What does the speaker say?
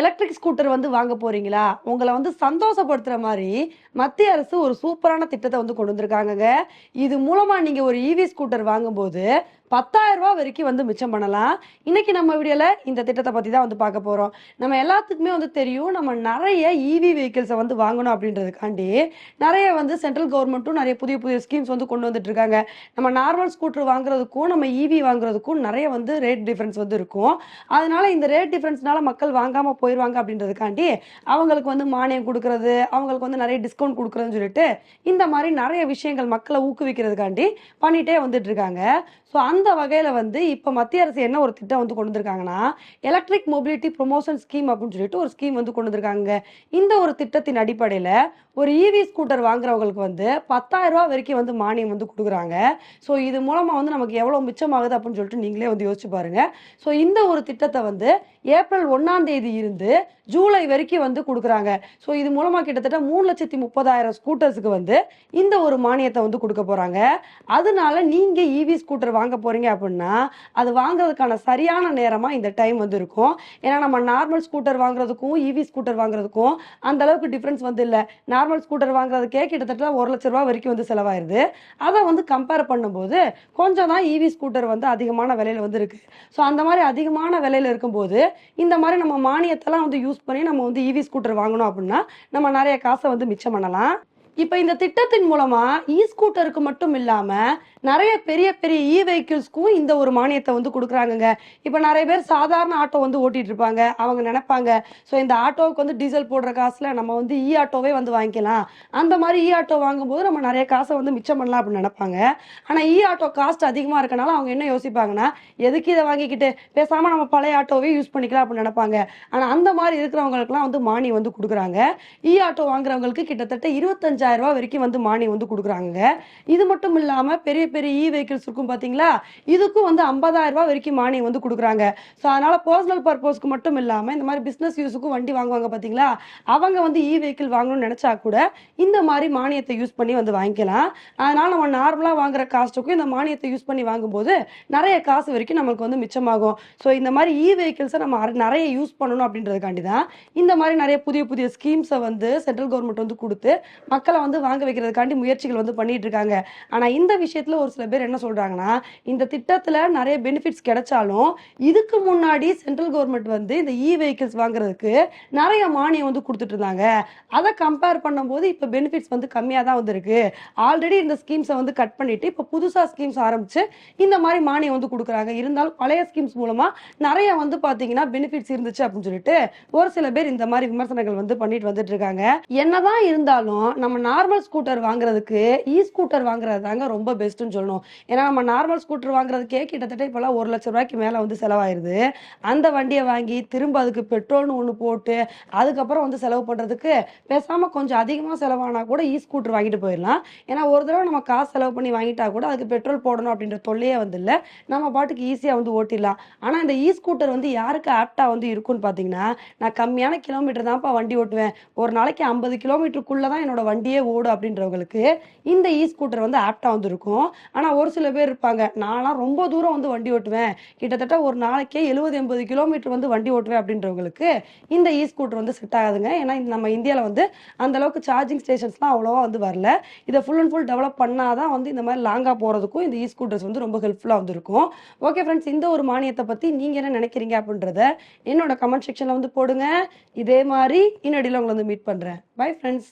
Electric scooter வந்து வாங்க போறீங்களா? உங்களை வந்து சந்தோஷப்படுத்துற மாதிரி மத்திய அரசு ஒரு சூப்பரான திட்டத்தை வந்து கொண்டு வந்திருக்காங்கங்க. இது மூலமா நீங்க ஒரு இவி ஸ்கூட்டர் வாங்கும்போது பத்தாயிரம் ரூபா வரைக்கும் வந்து மிச்சம் பண்ணலாம். இன்னைக்கு நம்ம வீடியோல இந்த திட்டத்தை பத்தி தான் வந்து பார்க்க போறோம். நம்ம எல்லாத்துக்குமே வந்து தெரியும் நம்ம நிறைய இவி வெஹிக்கிள்ஸை வந்து வாங்கணும் அப்படின்றதுக்காண்டி நிறைய வந்து சென்ட்ரல் கவர்மெண்ட்டும் நிறைய புதிய புதிய ஸ்கீம்ஸ் வந்து கொண்டு வந்துட்டு இருக்காங்க. நம்ம நார்மல் ஸ்கூட்டர் வாங்குறதுக்கும் நம்ம இவி வாங்குறதுக்கும் நிறைய வந்து ரேட் டிஃபரன்ஸ் வந்து இருக்கும். அதனால இந்த ரேட் டிஃபரன்ஸ்னால மக்கள் வாங்காம போயிடுவாங்க அப்படின்றதுக்காண்டி அவங்களுக்கு வந்து மானியம் கொடுக்கறது அவங்களுக்கு வந்து நிறைய டிஸ்கவுண்ட் கொடுக்குறதுன்னு சொல்லிட்டு இந்த மாதிரி நிறைய விஷயங்கள் மக்களை ஊக்குவிக்கிறதுக்காண்டி பண்ணிட்டே வந்துட்டு இருக்காங்க. ஸோ அந்த வகையில் வந்து இப்போ மத்திய அரசு என்ன ஒரு திட்டம் வந்து கொண்டு வந்திருக்காங்கன்னா எலக்ட்ரிக் மொபிலிட்டி ப்ரொமோஷன் ஸ்கீம் அப்படின்னு சொல்லிட்டு ஒரு ஸ்கீம் வந்து கொண்டு வந்திருக்காங்க. இந்த ஒரு திட்டத்தின் அடிப்படையில் ஒரு இவி ஸ்கூட்டர் வாங்குறவங்களுக்கு வந்து பத்தாயிரம் ரூபா வரைக்கும் வந்து மானியம் வந்து கொடுக்குறாங்க. ஸோ இது மூலமாக வந்து நமக்கு எவ்வளோ மிச்சமாகுது அப்படின்னு சொல்லிட்டு நீங்களே வந்து யோசிச்சு பாருங்க. ஸோ இந்த ஒரு திட்டத்தை வந்து ஏப்ரல் ஒன்றாம் தேதி இருந்து ஜூலை வரைக்கும் வந்து கொடுக்குறாங்க. ஸோ இது மூலமாக கிட்டத்தட்ட மூணு லட்சத்தி முப்பதாயிரம் ஸ்கூட்டர்ஸுக்கு வந்து இந்த ஒரு மானியத்தை வந்து கொடுக்க போகிறாங்க அதனால நீங்கள் இவி ஸ்கூட்டர் வாங்க போகிறீங்க அப்படின்னா அது வாங்குறதுக்கான சரியான நேரமாக இந்த டைம் வந்து இருக்கும். ஏன்னா நம்ம நார்மல் ஸ்கூட்டர் வாங்குறதுக்கும் இவி ஸ்கூட்டர் வாங்குறதுக்கும் அந்த அளவுக்கு டிஃப்ரென்ஸ் வந்து இல்லை. நார்மல் ஸ்கூட்டர் வாங்குறதுக்கே கிட்டத்தட்ட ஒரு லட்ச ரூபா வரைக்கும் வந்து செலவாயிருது. அதை வந்து கம்பேர் பண்ணும்போது கொஞ்சம் தான் இவி ஸ்கூட்டர் வந்து அதிகமான விலையில வந்து இருக்கு. ஸோ அந்த மாதிரி அதிகமான விலையில இருக்கும்போது இந்த மாதிரி நம்ம மானியத்தெல்லாம் வந்து யூஸ் பண்ணி நம்ம வந்து இவி ஸ்கூட்டர் வாங்கணும் அப்படின்னா நம்ம நிறைய காசை வந்து மிச்சம் பண்ணலாம். இப்போ இந்த திட்டத்தின் மூலமா இ ஸ்கூட்டருக்கு மட்டும் இல்லாம நிறைய பெரிய பெரிய இ வெஹிக்கிள்ஸ்க்கும் இந்த ஒரு மானியத்தை வந்து கொடுக்குறாங்கங்க. இப்போ நிறைய பேர் சாதாரண ஆட்டோ வந்து ஓட்டிட்டு இருப்பாங்க. அவங்க நினைப்பாங்க ஸோ இந்த ஆட்டோவுக்கு வந்து டீசல் போடுற காசுல நம்ம வந்து இ ஆட்டோவே வந்து வாங்கிக்கலாம். அந்த மாதிரி இ ஆட்டோ வாங்கும்போது நம்ம நிறைய காசை வந்து மிச்சம் பண்ணலாம் அப்படின்னு நினைப்பாங்க. ஆனால் இ ஆட்டோ காஸ்ட் அதிகமாக இருக்கனால அவங்க என்ன யோசிப்பாங்கன்னா எதுக்கு இதை வாங்கிக்கிட்டு? பேசாமல் நம்ம பழைய ஆட்டோவே யூஸ் பண்ணிக்கலாம் அப்படின்னு நினைப்பாங்க. ஆனால் அந்த மாதிரி இருக்கிறவங்களுக்குலாம் வந்து மானியம் வந்து கொடுக்குறாங்க. இ ஆட்டோ வாங்குறவங்களுக்கு கிட்டத்தட்ட இருபத்தஞ்சாயிரம் ரூபாய் வரைக்கும் வந்து மானியம் வந்து கொடுக்குறாங்க இது மட்டும் இல்லாம பெரிய பெரிய இ வெஹிக்கிள்ஸ் இருக்கும் பாத்தீங்களா? இதுக்கும் வந்து ஐம்பதாயிரம் ரூபாய் வரைக்கும் மானியம் வந்து கொடுக்குறாங்க. ஸோ அதனால பர்சனல் பர்பஸ்க்கு மட்டும் இல்லாம இந்த மாதிரி பிஸ்னஸ் யூஸுக்கும் வண்டி வாங்குவாங்க பாத்தீங்களா? அவங்க வந்து இ வெஹிக்கிள் வாங்கணும்னு நினைச்சா கூட இந்த மாதிரி மானியத்தை யூஸ் பண்ணி வந்து வாங்கிக்கலாம். அதனால நம்ம நார்மலா வாங்குற காஸ்ட்டுக்கும் இந்த மானியத்தை யூஸ் பண்ணி வாங்கும்போது நிறைய காசு வரைக்கும் நமக்கு வந்து மிச்சமாகும். ஸோ இந்த மாதிரி இ வெஹிக்கிள்ஸை நம்ம நிறைய யூஸ் பண்ணணும் அப்படின்றதுக்காண்டி தான் இந்த மாதிரி நிறைய புதிய புதிய ஸ்கீம்ஸை வந்து சென்ட்ரல் கவர்மெண்ட் வந்து கொடுத்து மக்கள் வந்து வாங்க வைக்கிறதுக்காண்டி முயற்சிகள் வந்து பண்ணிட்டு இருக்காங்க ஆனா இந்த விஷயத்துல ஒரு சில பேர் என்ன சொல்றாங்கன்னா இந்த திட்டத்துல நிறைய பெனிஃபிட்ஸ் கிடைச்சாலும் இதுக்கு முன்னாடி சென்ட்ரல் கவர்மெண்ட் வந்து இந்த இ வெஹிக்கிள்ஸ் வாங்குறதுக்கு நிறைய மானியம் வந்து கொடுத்துட்டு இருந்தாங்க அதை கம்பேர் பண்ணும்போது இப்போ பெனிஃபிட்ஸ் வந்து கம்மியாக தான் வந்திருக்கு. ஆல்ரெடி இந்த ஸ்கீம்ஸை வந்து கட் பண்ணிட்டு இப்போ புதுசாக ஸ்கீம்ஸ் ஆரம்பிச்சு இந்த மாதிரி மானியம் வந்து கொடுக்குறாங்க. இருந்தாலும் பழைய ஸ்கீம்ஸ் மூலமா நிறைய வந்து பார்த்தீங்கன்னா பெனிஃபிட்ஸ் இருந்துச்சு அப்படின்னு சொல்லிட்டு ஒரு சில பேர் இந்த மாதிரி விமர்சனங்கள் வந்து பண்ணிட்டு வந்துட்டு இருக்காங்க என்னதான் இருந்தாலும் நம்ம நார்மல் ஸ்கூட்டர் வாங்குறதுக்கு இ ஸ்கூட்டர் வாங்குறது தாங்க ரொம்ப பெஸ்ட்னு சொல்லணும். ஏன்னா நம்ம நார்மல் ஸ்கூட்டர் வாங்குறதுக்கே கிட்டத்தட்ட இப்போலாம் ஒரு லட்ச ரூபாய்க்கு மேலே வந்து செலவாயிருது. அந்த வண்டியை வாங்கி திரும்ப அதுக்கு பெட்ரோல்னு ஒன்று போட்டு அதுக்கப்புறம் வந்து செலவு பண்ணுறதுக்கு பேசாமல் கொஞ்சம் அதிகமாக செலவானா கூட இ ஸ்கூட்டர் வாங்கிட்டு போயிடலாம். ஏன்னா ஒரு தடவை நம்ம காசு செலவு பண்ணி வாங்கிட்டா கூட அதுக்கு பெட்ரோல் போடணும் அப்படின்ற தொல்லையே வந்து இல்லை நம்ம பாட்டுக்கு ஈஸியாக வந்து ஓட்டிடலாம். ஆனால் இந்த இ ஸ்கூட்டர் வந்து யாருக்கு ஆப்டாக வந்து இருக்கும்னு பார்த்தீங்கன்னா நான் கம்மியான கிலோமீட்டர் தான்ப்பா வண்டி ஓட்டுவேன். ஒரு நாளைக்கு ஐம்பது கிலோமீட்டருக்குள்ளே தான் என்னோட வண்டி வண்டியே ஓடு அப்படின்றவங்களுக்கு இந்த இ ஸ்கூட்டர் வந்து ஆப்டாக வந்திருக்கும். ஆனால் ஒரு சில பேர் இருப்பாங்க நான்லாம் ரொம்ப தூரம் வந்து வண்டி ஓட்டுவேன். கிட்டத்தட்ட ஒரு நாளைக்கே எழுபது எண்பது கிலோமீட்டர் வந்து வண்டி ஓட்டுவேன். அப்படின்றவங்களுக்கு இந்த இ ஸ்கூட்டர் வந்து செட் ஆகாதுங்க. ஏன்னா நம்ம இந்தியாவில் வந்து அந்த அளவுக்கு சார்ஜிங் ஸ்டேஷன்ஸ்லாம் அவ்வளோவா வந்து வரல. இதை ஃபுல் அண்ட் ஃபுல் டெவலப் பண்ணாதான் வந்து இந்த மாதிரி லாங்காக போகிறதுக்கும் இந்த இ ஸ்கூட்டர்ஸ் வந்து ரொம்ப ஹெல்ப்ஃபுல்லாக வந்துருக்கும். ஓகே ஃப்ரெண்ட்ஸ் இந்த ஒரு மானியத்தை பற்றி நீங்கள் என்ன நினைக்கிறீங்க அப்படின்றத என்னோட கமெண்ட் செக்ஷனில் வந்து போடுங்க. இதே மாதிரி இன்னடியில் உங்களை வந்து மீட் பண்ணுறேன் பை ஃப்ரெண்ட்ஸ்